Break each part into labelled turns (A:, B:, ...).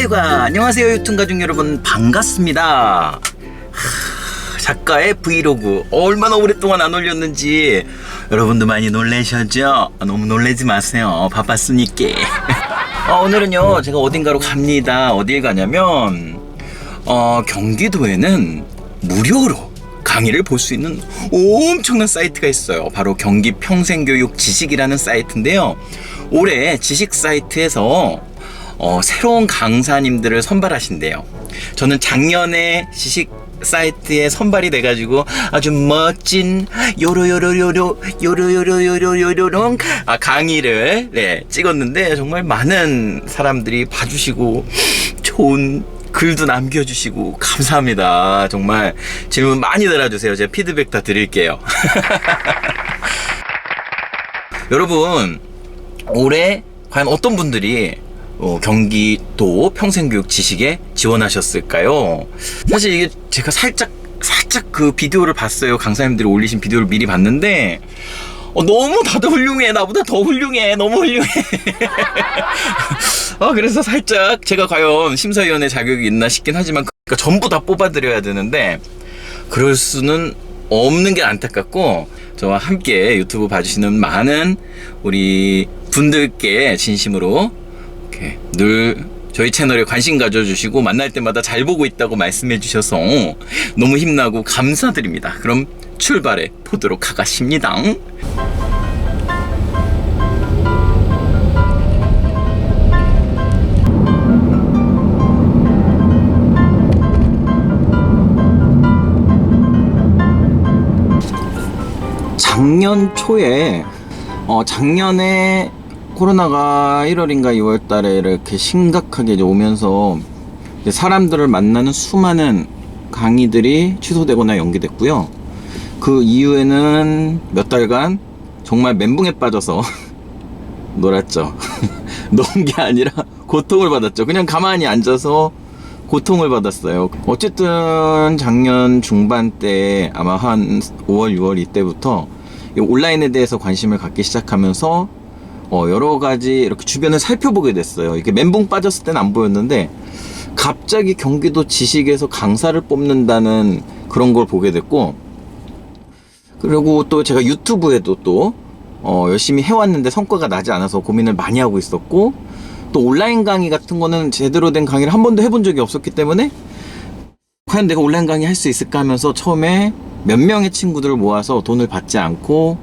A: 휴가 안녕하세요 유튜브 가족 여러분 반갑습니다 하, 작가의 브이로그 얼마나 오랫동안 안 올렸는지 여러분도 많이 놀라셨죠? 아, 너무 놀라지 마세요 바빴으니까 어, 오늘은요 제가 어딘가로 갑니다 어딜 가냐면 어, 경기도에는 무료로 강의를 볼 수 있는 엄청난 사이트가 있어요. 바로 경기 평생교육 지식이라는 사이트인데요. 올해 지식 사이트에서 어, 새로운 강사님들을 선발하신대요. 저는 작년에 지식 사이트에 선발이 돼가지고 아주 멋진 요로요로요로 요로요로요로요로롱 아, 강의를 네, 찍었는데 정말 많은 사람들이 봐주시고 좋은 글도 남겨주시고 감사합니다. 정말 질문 많이 달아주세요. 제가 피드백 다 드릴게요. 여러분 올해 과연 어떤 분들이 어, 경기도 평생교육 지식에 지원하셨을까요? 사실 이게 제가 살짝 살짝 그 비디오를 봤어요. 강사님들이 올리신 비디오를 미리 봤는데 어, 너무 다들 훌륭해. 나보다 더 훌륭해. 너무 훌륭해. 아, 그래서 살짝 제가 과연 심사위원회 자격이 있나 싶긴 하지만 그러니까 전부 다 뽑아드려야 되는데 그럴 수는 없는 게 안타깝고 저와 함께 유튜브 봐주시는 많은 우리 분들께 진심으로 이렇게 늘 저희 채널에 관심 가져주시고 만날 때마다 잘 보고 있다고 말씀해 주셔서 너무 힘나고 감사드립니다. 그럼 출발해 보도록 하겠습니다. 작년 초에 어 작년에 코로나가 1월인가 2월 달에 이렇게 심각하게 이제 오면서 이제 사람들을 만나는 수많은 강의들이 취소되거나 연기됐고요. 그 이후에는 몇 달간 정말 멘붕에 빠져서 놀았죠. 노는 게 아니라 고통을 받았죠. 그냥 가만히 앉아서 고통을 받았어요. 어쨌든 작년 중반 때 아마 한 5월, 6월 이때부터 이 온라인에 대해서 관심을 갖기 시작하면서 어, 여러 가지 이렇게 주변을 살펴보게 됐어요. 이렇게 멘붕 빠졌을 때는 안 보였는데 갑자기 경기도 지식에서 강사를 뽑는다는 그런 걸 보게 됐고 그리고 또 제가 유튜브에도 또 어, 열심히 해왔는데 성과가 나지 않아서 고민을 많이 하고 있었고 또 온라인 강의 같은 거는 제대로 된 강의를 한 번도 해본 적이 없었기 때문에 과연 내가 온라인 강의 할 수 있을까 하면서 처음에 몇 명의 친구들을 모아서 돈을 받지 않고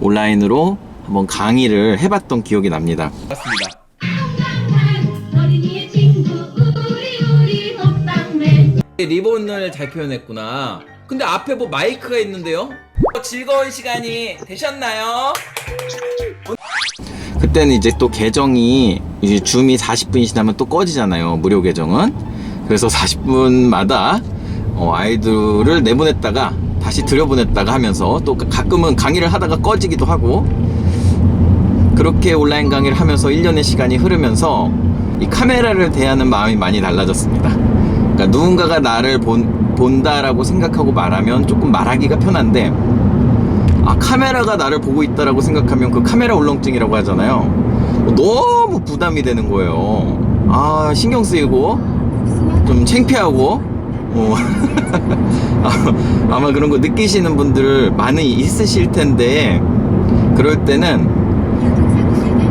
A: 온라인으로 한번 강의를 해봤던 기억이 납니다. 맞습니다.
B: 호빵맨
A: 리본을 잘 표현했구나. 근데 앞에 뭐 마이크가 있는데요? 즐거운 시간이 되셨나요? 그때는 이제 또 계정이 이제 줌이 40분이 지나면 또 꺼지잖아요. 무료 계정은. 그래서 40분마다 어, 아이들을 내보냈다가 다시 들여보냈다가 하면서 또 가끔은 강의를 하다가 꺼지기도 하고 그렇게 온라인 강의를 하면서 1년의 시간이 흐르면서 이 카메라를 대하는 마음이 많이 달라졌습니다. 그러니까 누군가가 나를 본, 본다라고 생각하고 말하면 조금 말하기가 편한데 아 카메라가 나를 보고 있다라고 생각하면 그 카메라 울렁증이라고 하잖아요. 너무 부담이 되는 거예요. 아 신경 쓰이고 좀 창피하고 어. 아, 아마 그런 거 느끼시는 분들 많이 있으실 텐데 그럴 때는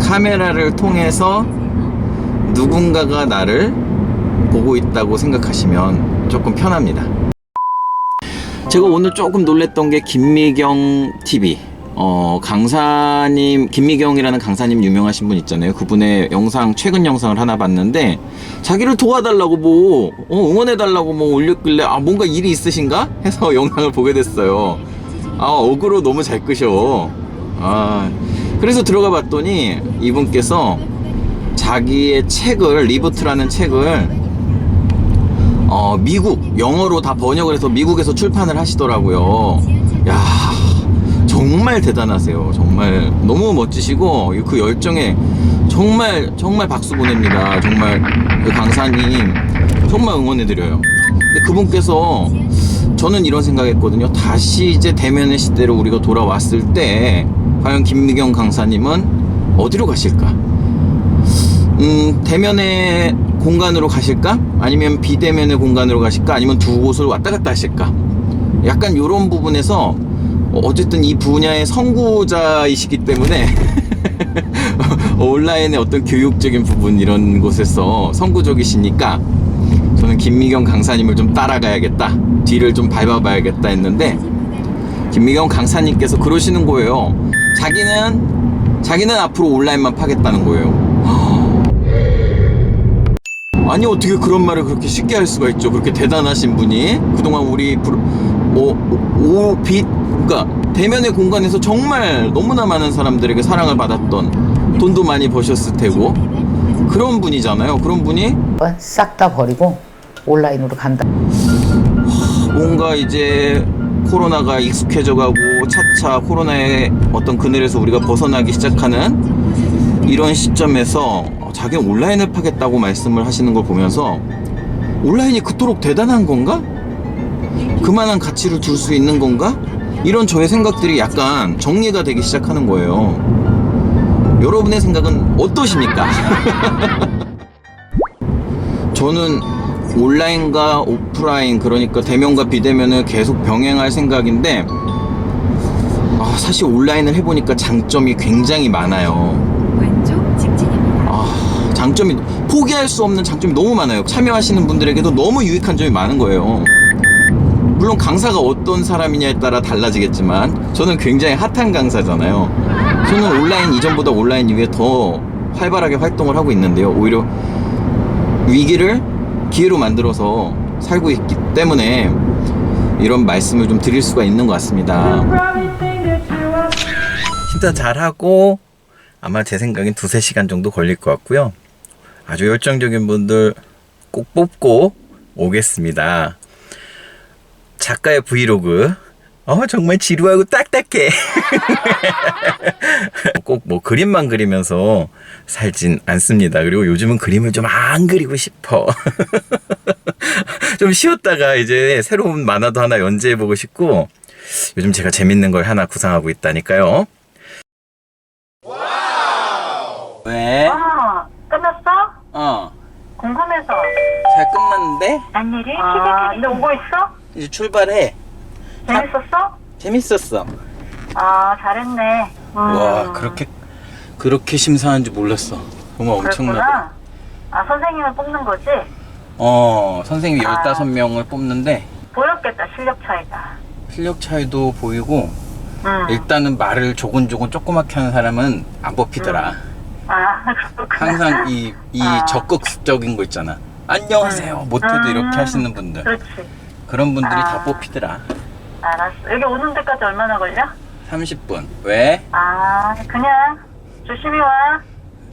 A: 카메라를 통해서 누군가가 나를 보고 있다고 생각하시면 조금 편합니다. 제가 오늘 조금 놀랬던 게 김미경 TV. 어, 강사님, 김미경이라는 강사님 유명하신 분 있잖아요. 그분의 영상, 최근 영상을 하나 봤는데, 자기를 도와달라고 뭐, 어, 응원해달라고 뭐 올렸길래, 아, 뭔가 일이 있으신가? 해서 영상을 보게 됐어요. 아, 어그로 너무 잘 끄셔. 아, 그래서 들어가 봤더니, 이분께서 자기의 책을, 리부트라는 책을, 어, 미국 영어로 다 번역을 해서 미국에서 출판을 하시더라고요. 야, 정말 대단하세요. 정말 너무 멋지시고 그 열정에 정말 정말 박수 보냅니다. 정말 그 강사님 정말 응원해 드려요. 근데 그분께서 저는 이런 생각했거든요. 다시 이제 대면의 시대로 우리가 돌아왔을 때 과연 김미경 강사님은 어디로 가실까? 음, 대면의 공간으로 가실까? 아니면 비대면의 공간으로 가실까? 아니면 두 곳을 왔다 갔다 하실까? 약간 이런 부분에서 어, 어쨌든 이 분야의 선구자이시기 때문에 온라인의 어떤 교육적인 부분 이런 곳에서 선구적이시니까 저는 김미경 강사님을 좀 따라가야겠다 뒤를 좀 밟아봐야겠다 했는데 김미경 강사님께서 그러시는 거예요 자기는 자기는 앞으로 온라인만 파겠다는 거예요. 아니 어떻게 그런 말을 그렇게 쉽게 할 수가 있죠? 그렇게 대단하신 분이? 그동안 우리 오빛 그러니까 대면의 공간에서 정말 너무나 많은 사람들에게 사랑을 받았던 돈도 많이 버셨을 테고 그런 분이잖아요. 그런 분이
C: 싹 다 버리고 온라인으로 간다.
A: 뭔가 이제 코로나가 익숙해져 가고 차차 코로나의 어떤 그늘에서 우리가 벗어나기 시작하는 이런 시점에서 자기는 온라인을 파겠다고 말씀을 하시는 걸 보면서 온라인이 그토록 대단한 건가? 그만한 가치를 둘 수 있는 건가? 이런 저의 생각들이 약간 정리가 되기 시작하는 거예요. 여러분의 생각은 어떠십니까? 저는 온라인과 오프라인 그러니까 대면과 비대면을 계속 병행할 생각인데 아, 사실 온라인을 해보니까 장점이 굉장히 많아요.
D: 왼쪽 직진입니다.
A: 아, 장점이 포기할 수 없는 장점이 너무 많아요. 참여하시는 분들에게도 너무 유익한 점이 많은 거예요. 물론 강사가 어떤 사람이냐에 따라 달라지겠지만 저는 굉장히 핫한 강사잖아요. 저는 온라인 이전보다 온라인 이후에 더 활발하게 활동을 하고 있는데요. 오히려 위기를 기회로 만들어서 살고 있기 때문에 이런 말씀을 좀 드릴 수가 있는 것 같습니다. 심사 잘하고 아마 제 생각엔 두세 시간 정도 걸릴 것 같고요. 아주 열정적인 분들 꼭 뽑고 오겠습니다. 작가의 브이로그. 어, 정말 지루하고 딱딱해. 꼭 뭐 그림만 그리면서 살진 않습니다. 그리고 요즘은 그림을 좀 안 그리고 싶어. 좀 쉬었다가 이제 새로운 만화도 하나 연재해보고 싶고 요즘 제가 재밌는 걸 하나 구상하고 있다니까요. 왜?
E: 어, 끝났어?
A: 어,
E: 궁금해서.
A: 잘 끝났는데?
E: 안일이? 아, 이제 오고 있어?
A: 이제 출발해.
E: 재밌었어?
A: 재밌었어.
E: 아, 잘했네. 음,
A: 와, 그렇게 그렇게 심사한 줄 몰랐어. 정말 엄청나다.
E: 그랬구나. 아, 선생님을 뽑는 거지?
A: 어, 선생님이
E: 아.
A: 15명을 뽑는데
E: 보였겠다, 실력 차이가.
A: 실력 차이도 보이고
E: 음.
A: 일단은 말을 조곤조곤 조그맣게 하는 사람은 안 뽑히더라.
E: 아, 그렇구나.
A: 항상 이, 이
E: 아.
A: 적극적인 거 있잖아. 안녕하세요. 못해도
E: 음.
A: 이렇게 하시는 분들.
E: 그렇지.
A: 그런 분들이
E: 아.
A: 다 뽑히더라.
E: 알았어. 여기 오는 데까지 얼마나 걸려?
A: 30분. 왜?
E: 아, 그냥 조심히 와.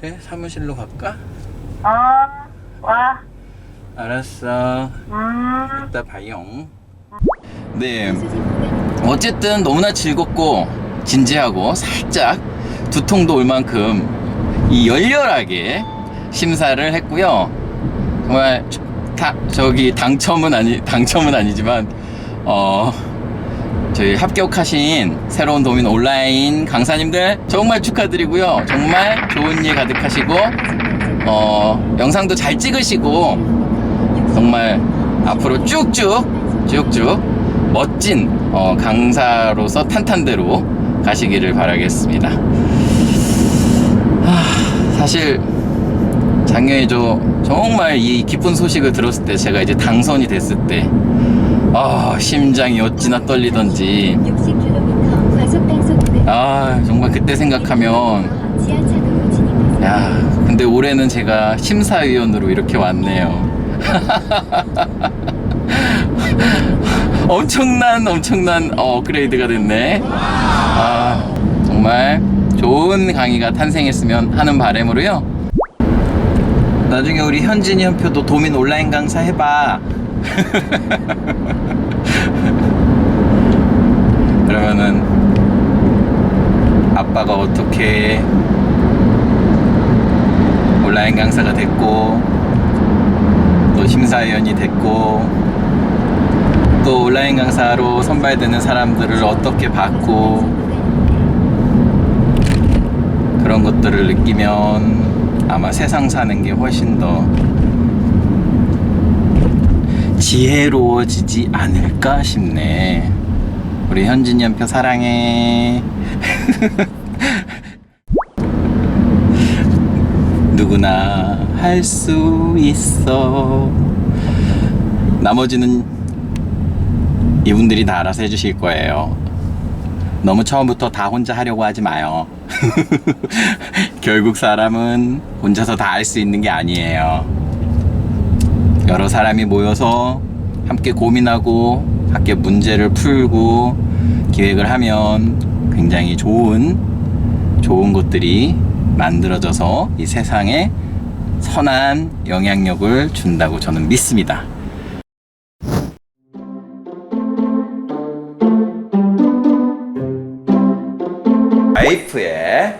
A: 그래, 사무실로 갈까?
E: 어, 와.
A: 알았어.
E: 음.
A: 이따 봐요. 네. 어쨌든 너무나 즐겁고 진지하고 살짝 두통도 올 만큼 이 열렬하게 심사를 했고요. 정말 다, 저기 당첨은 아니 당첨은 아니지만 어 저희 합격하신 새로운 도민 온라인 강사님들 정말 축하드리고요. 정말 좋은 일 가득하시고 어 영상도 잘 찍으시고 정말 앞으로 쭉쭉 쭉쭉 멋진 어, 강사로서 탄탄대로 가시기를 바라겠습니다. 하, 사실 작년에 저 정말 이 기쁜 소식을 들었을 때 제가 이제 당선이 됐을 때 아, 심장이 어찌나 떨리던지
D: 60km 과속 단속
A: 아 정말 그때 생각하면. 야 근데 올해는 제가 심사위원으로 이렇게 왔네요. 엄청난 엄청난 어, 업그레이드가 됐네. 아 정말 좋은 강의가 탄생했으면 하는 바람으로요. 나중에 우리 현진이 현표도 도민 온라인 강사 해봐. 그러면은 아빠가 어떻게 온라인 강사가 됐고 또 심사위원이 됐고 또 온라인 강사로 선발되는 사람들을 어떻게 받고 그런 것들을 느끼면 아마 세상 사는 게 훨씬 더 지혜로워지지 않을까 싶네. 우리 현진 연표 사랑해. 누구나 할 수 있어. 나머지는 이분들이 다 알아서 해주실 거예요. 너무 처음부터 다 혼자 하려고 하지 마요. 결국 사람은 혼자서 다 할 수 있는 게 아니에요. 여러 사람이 모여서 함께 고민하고 함께 문제를 풀고 기획을 하면 굉장히 좋은 좋은 것들이 만들어져서 이 세상에 선한 영향력을 준다고 저는 믿습니다. 와이프의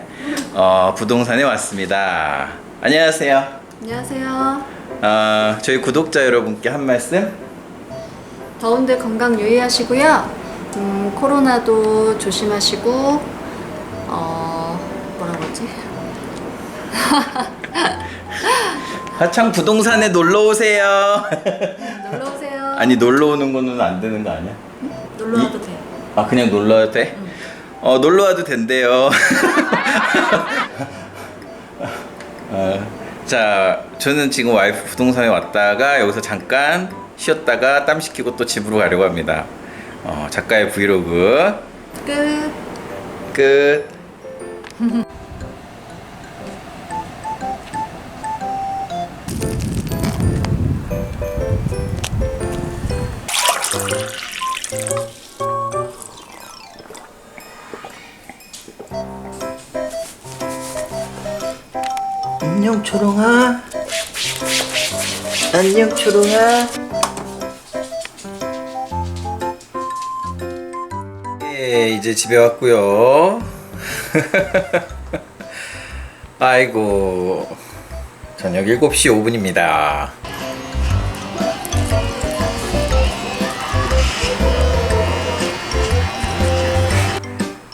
A: 어, 부동산에 왔습니다. 안녕하세요.
F: 안녕하세요.
A: 어, 저희 구독자 여러분께 한 말씀?
F: 더운데 건강 유의하시고요. 음, 코로나도 조심하시고, 어, 뭐라 그러지?
A: 화창 부동산에 놀러 오세요.
F: 놀러 오세요.
A: 아니 놀러 오는 거는 안 되는 거 아니야?
F: 놀러 와도 돼.
A: 아 그냥 놀러 와도 돼? 어 놀러 와도 된대요. 어, 자 저는 지금 와이프 부동산에 왔다가 여기서 잠깐 쉬었다가 땀 식히고 또 집으로 가려고 합니다. 어, 작가의 브이로그
F: 끝.
A: 끝. 안녕 초롱아. 안녕 초롱아. 예, 이제 집에 왔고요. 아이고, 저녁 7시 5분입니다.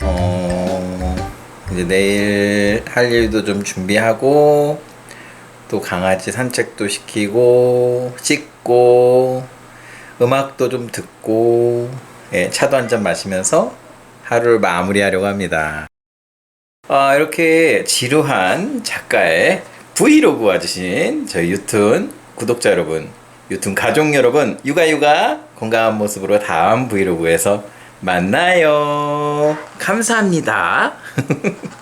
A: 어, 이제 내일 할 일도 좀 준비하고, 또 강아지 산책도 시키고, 씻고, 음악도 좀 듣고, 예, 차도 한 잔 마시면서 하루를 마무리하려고 합니다. 아, 이렇게 지루한 작가의 브이로그 와주신 저희 유툰 구독자 여러분, 유툰 가족 여러분, 육아육아 건강한 모습으로 다음 브이로그에서 만나요. 감사합니다.